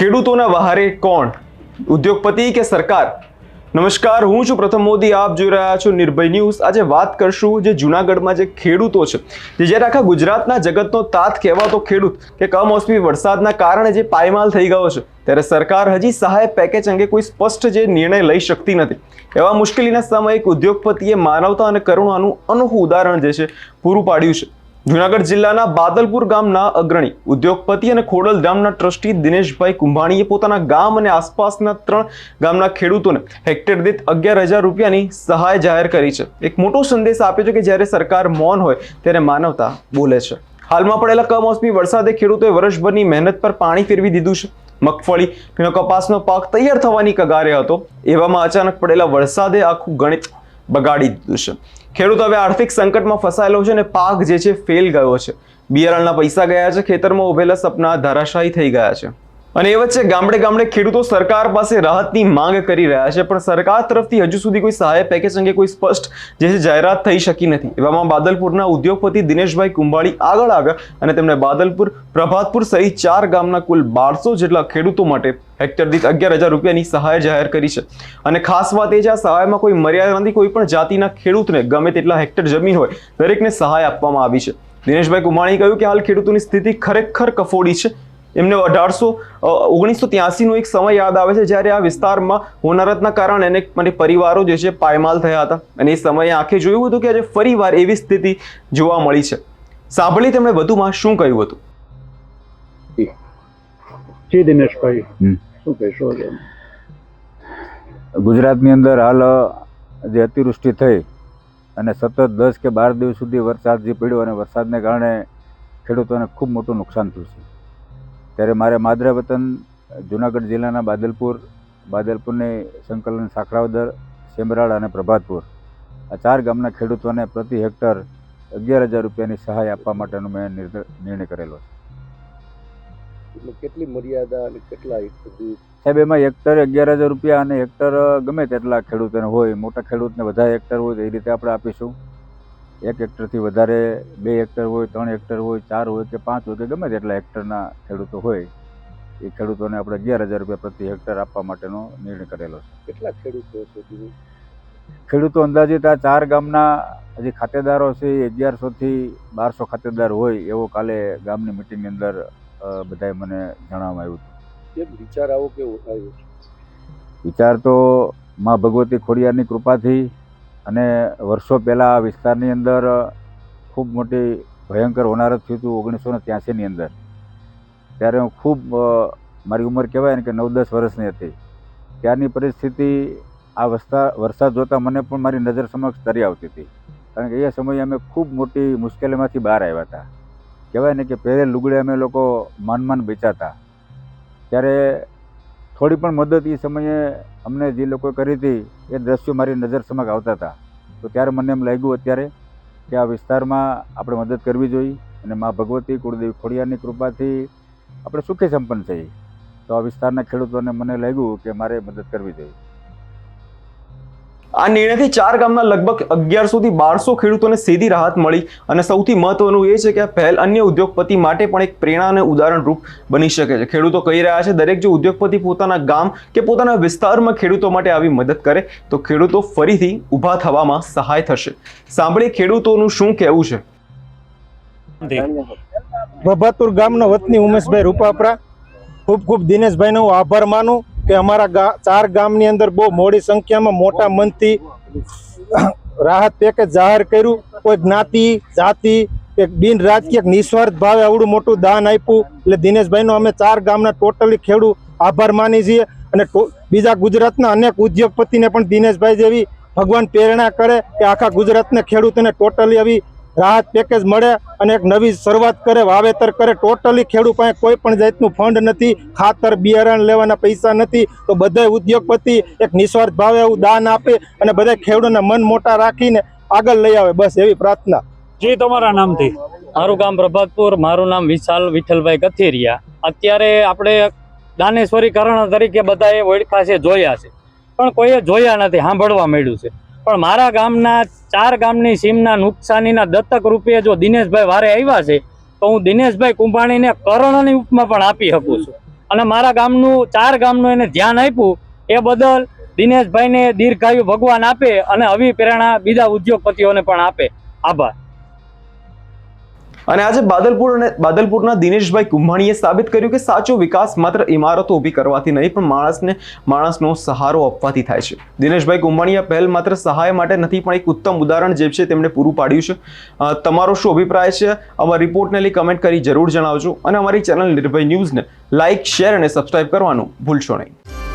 ખેડૂતોના વહારે કોણ? ઉદ્યોગપતિ કે સરકાર? નમસ્કાર, હું છું પ્રથમ મોદી. આપ જોઈ રહ્યા છો નિર્ભય ન્યૂઝ. આજે વાત કરશું જે જુનાગઢમાં જે ખેડૂતો છે, જે જ્યારે આખા ગુજરાતના જગતનો તાત કહેવાતો ખેડૂત કે કમોસમી વરસાદના કારણે જે પાયમાલ થઈ ગયો છે, ત્યારે સરકાર હજી સહાય પેકેજ અંગે કોઈ સ્પષ્ટ જે નિર્ણય લઈ શકતી નથી. એવા મુશ્કેલીના સમયે એક ઉદ્યોગપતિએ માનવતા અને કરુણાનું અનોખું ઉદાહરણ જે છે, પૂરું પાડ્યું છે. જુનાગઢ જિલ્લાના બાદલપુર ગામના અગ્રણી, ઉદ્યોગપતિ અને ખોડલ ગામના ટ્રસ્ટી દિનેશભાઈ કુંભાણીએ પોતાના ગામ અને આસપાસના ત્રણ ગામના ખેડૂતોને હેક્ટર દીઠ અગિયાર હજાર રૂપિયાની સહાય જાહેર કરી છે. એક મોટો સંદેશ આપ્યો છે કે જ્યારે સરકાર મૌન હોય, ત્યારે માનવતા બોલે છે. હાલમાં પડેલા કમોસમી વરસાદે ખેડૂતોએ વર્ષભરની મહેનત પર પાણી ફેરવી દીધું છે. મગફળી કપાસનો પાક તૈયાર થવાની કગારે હતો. એવામાં અચાનક પડેલા વરસાદે આખું ગણિત બગાડી દીધું છે. ખેડૂત હવે આર્થિક સંકટમાં ફસાયેલો છે અને પાક જે છે ફેલ ગયો છે. બિયારણના પૈસા ગયા છે, ખેતરમાં ઉભેલા સપના ધરાશાયી થઈ ગયા છે. અને એ વચ્ચે ગામડે ગામડે ખેડૂતો સરકાર પાસે રાહતની માંગ કરી રહ્યા છે, પણ સરકાર તરફથી હજુ સુધી કોઈ સહાય પેકેજ અંગે કોઈ સ્પષ્ટ જે છે જાહેરાત થઈ શકી નથી. એવામાં બાદલપુરના ઉદ્યોગપતિ દિનેશભાઈ કુંભાળી આગળ આવ્યા અને તેમણે બાદલપુર, પ્રભાતપુર સહિત ચાર ગામના કુલ બારસો જેટલા ખેડૂતો માટે હેક્ટર દીઠ અગિયાર હજાર રૂપિયાની સહાય જાહેર કરી છે. અને ખાસ વાત એ છે, આ સહાયમાં કોઈ મર્યાદા નથી, કોઈ પણ જાતિના ખેડૂતને ગમે તેટલા હેક્ટર જમીન હોય, દરેકને સહાય આપવામાં આવી છે. દિનેશભાઈ કુંભાણીએ કહ્યું કે હાલ ખેડૂતોની સ્થિતિ ખરેખર કફોડી છે. એમને અઢારસો ઓગણીસો ત્યાસીનો એક સમય યાદ આવે છે જ્યારે આ વિસ્તારમાં હોનારતના કારણે એને મને પરિવારો જે છે પાયમાલ થયા હતા. અને એ સમયે આંખે જોયું હતું કે આજે ફરીવાર એવી સ્થિતિ જોવા મળી છે. સાંભળી તેમણે વધુમાં શું કહ્યું હતું? જી દિનેશભાઈ શું કહેશો છો ગુજરાતની અંદર હાલ જે અતિવૃષ્ટિ થઈ અને સતત દસ કે બાર દિવસ સુધી વરસાદ જે પડ્યો અને વરસાદને કારણે ખેડૂતોને ખૂબ મોટું નુકસાન થયું છે. ત્યારે મારે માદરા વતન જુનાગઢ જિલ્લાના બાદલપુર બાદલપુરની સંકલન સાખરાવદર સેમરાળ અને પ્રભાતપુર. આ ચાર ગામના ખેડૂતોને પ્રતિ હેક્ટર અગિયાર હજાર રૂપિયાની સહાય આપવા માટેનો મેં નિર્ણય કરેલો છે. કેટલી મર્યાદા અને કેટલા સાહેબ એમાં હેક્ટર અગિયાર હજાર રૂપિયા અને હેક્ટર ગમે તેટલા ખેડૂતોને હોય મોટા ખેડૂતને વધારે હેક્ટર હોય તો એ રીતે આપણે આપીશું. એક હેક્ટરથી વધારે બે હેક્ટર હોય ત્રણ હેક્ટર હોય ચાર હોય કે પાંચ હોય કે ગમે તેટલા હેક્ટરના ખેડૂતો હોય એ ખેડૂતોને આપણે અગિયાર હજાર રૂપિયા પ્રતિ હેક્ટર આપવા માટેનો નિર્ણય કરેલો છે. કેટલા ખેડૂતો ખેડૂતો અંદાજિત આ ચાર ગામના હજી ખાતેદારો છે એ અગિયારસોથી બારસો ખાતેદાર હોય એવો કાલે ગામની મિટિંગની અંદર બધાએ મને જણાવવામાં આવ્યું હતું. કેમ? વિચાર આવો કેવો થાય વિચાર તો મા ભગવતી ખોડિયારની કૃપાથી અને વર્ષો પહેલાં આ વિસ્તારની અંદર ખૂબ મોટી ભયંકર હોનારત થયું હતું ઓગણીસો ને ત્યાસીની અંદર. ત્યારે હું ખૂબ મારી ઉંમર કહેવાય ને કે નવ દસ વર્ષની હતી. ત્યારની પરિસ્થિતિ આ વસ્તા, વરસાદ જોતાં મને પણ મારી નજર સમક્ષ તરી આવતી હતી. કારણ કે એ સમયે અમે ખૂબ મોટી મુશ્કેલીમાંથી બહાર આવ્યા હતા. કહેવાય ને કે પહેલે લુગડે અમે લોકો માન માન બેચાતા ત્યારે થોડી પણ મદદ એ સમયે અમને જે લોકોએ કરી હતી, એ દ્રશ્યો મારી નજર સમક્ષ આવતા હતા. તો ત્યારે મને એમ લાગ્યું અત્યારે કે આ વિસ્તારમાં આપણે મદદ કરવી જોઈએ અને મા ભગવતી કુળદેવી ખોડિયારની કૃપાથી આપણે સુખી સંપન્ન છીએ તો આ વિસ્તારના ખેડૂતોને મને લાગ્યું કે મારે મદદ કરવી જોઈએ. આ નિર્ણયથી ચાર ગામના લગભગ અગિયારસો થી બારસો ખેડૂતોને સીધી રાહત મળી અને સૌથી મહત્વનું એ છે કે આ પહેલ અન્ય ઉદ્યોગપતિ માટે પણ એક પ્રેરણા અને ઉદાહરણરૂપ બની શકે છે. ખેડૂતો કહી રહ્યા છે, દરેક જો ઉદ્યોગપતિ પોતાના ગામ કે પોતાના વિસ્તારમાં ખેડૂતો માટે આવી મદદ કરે, તો ખેડૂતો ફરીથી ઊભા થવામાં સહાય થશે. સાંભળીએ ખેડૂતોનું શું કહેવું છે? બભાતુર ગામનો વતની ઉમેશભાઈ રૂપાપરા. ખૂબ ખૂબ દિનેશભાઈનો હું આભાર માનું. કે અમારા ચાર ગામની અંદર બહુ મોડી સંખ્યામાં મોટા મનથી રાહત પેકેજ જાહેર કર્યું. કોઈ જ્ઞાતિ, જાતિ, કે બિન રાજકીય નિસ્વાર્થ ભાવે આવડું મોટું દાન આપ્યું. એટલે દિનેશભાઈનો અમે ચાર ગામના ટોટલી ખેડૂત આભાર માની છીએ. અને બીજા ગુજરાતના અનેક ઉદ્યોગપતિને પણ દિનેશભાઈ જેવી ભગવાન પ્રેરણા કરે કે આખા ગુજરાતના ખેડૂતોને ટોટલી આવી રાહત પેકેજ મળે અને એક નવી શરૂઆત કરે વાવેતર કરે. ટોટલી ખેડૂત પાસે કોઈ પણ જાતનું ફંડ નથી ખાતર બિયારણ લેવાના પૈસા નથી. તો બધા ઉદ્યોગપતિ એક નિસ્વાર્થ ભાવે એવું દાન આપે અને બધા ખેડૂતોને મન મોટા રાખીને આગળ લઈ આવે. બસ એવી પ્રાર્થના. જી તમારા નામથી. મારું ગામ પ્રભાતપુર મારું નામ વિશાલ વિઠ્ઠલભાઈ કથેરિયા અત્યારે આપણે દાનેશ્વરી કરણ તરીકે બધાએ ઓળખા છે જોયા છે. પણ કોઈએ જોયા નથી સાંભળવા મળ્યું છે. પણ મારા ગામના ચાર ગામની સીમના નુકસાનીના દત્તક રૂપે જો દિનેશભાઈ વારે આવ્યા છે, તો હું દિનેશભાઈ કુંભાણીને કરણની ઉપમા પણ આપી શકું છું. અને મારા ગામનું, ચાર ગામનું એને ધ્યાન આપ્યું, એ બદલ દિનેશભાઈને દીર્ઘાયુ ભગવાન આપે અને આવી પ્રેરણા બીજા ઉદ્યોગપતિઓને પણ આપે. આભાર. અને આજે બાદલપુર અને બાદલપુરના દિનેશભાઈ કુંભાણીએ સાબિત કર્યું કે સાચો વિકાસ માત્ર ઇમારતો ઊભી કરવાથી નહીં, પણ માણસને, માણસનો સહારો આપવાથી થાય છે. દિનેશભાઈ કુંભાણીએ પહેલ માત્ર સહાય માટે નથી, પણ એક ઉત્તમ ઉદાહરણ જે છે તેમણે પૂરું પાડ્યું છે. તમારો શું અભિપ્રાય છે? અમારા રિપોર્ટને લઈ કમેન્ટ કરી જરૂર જણાવજો. અને અમારી ચેનલ નિર્ભય ન્યૂઝને લાઇક શેર અને સબસ્ક્રાઇબ કરવાનું ભૂલશો નહીં.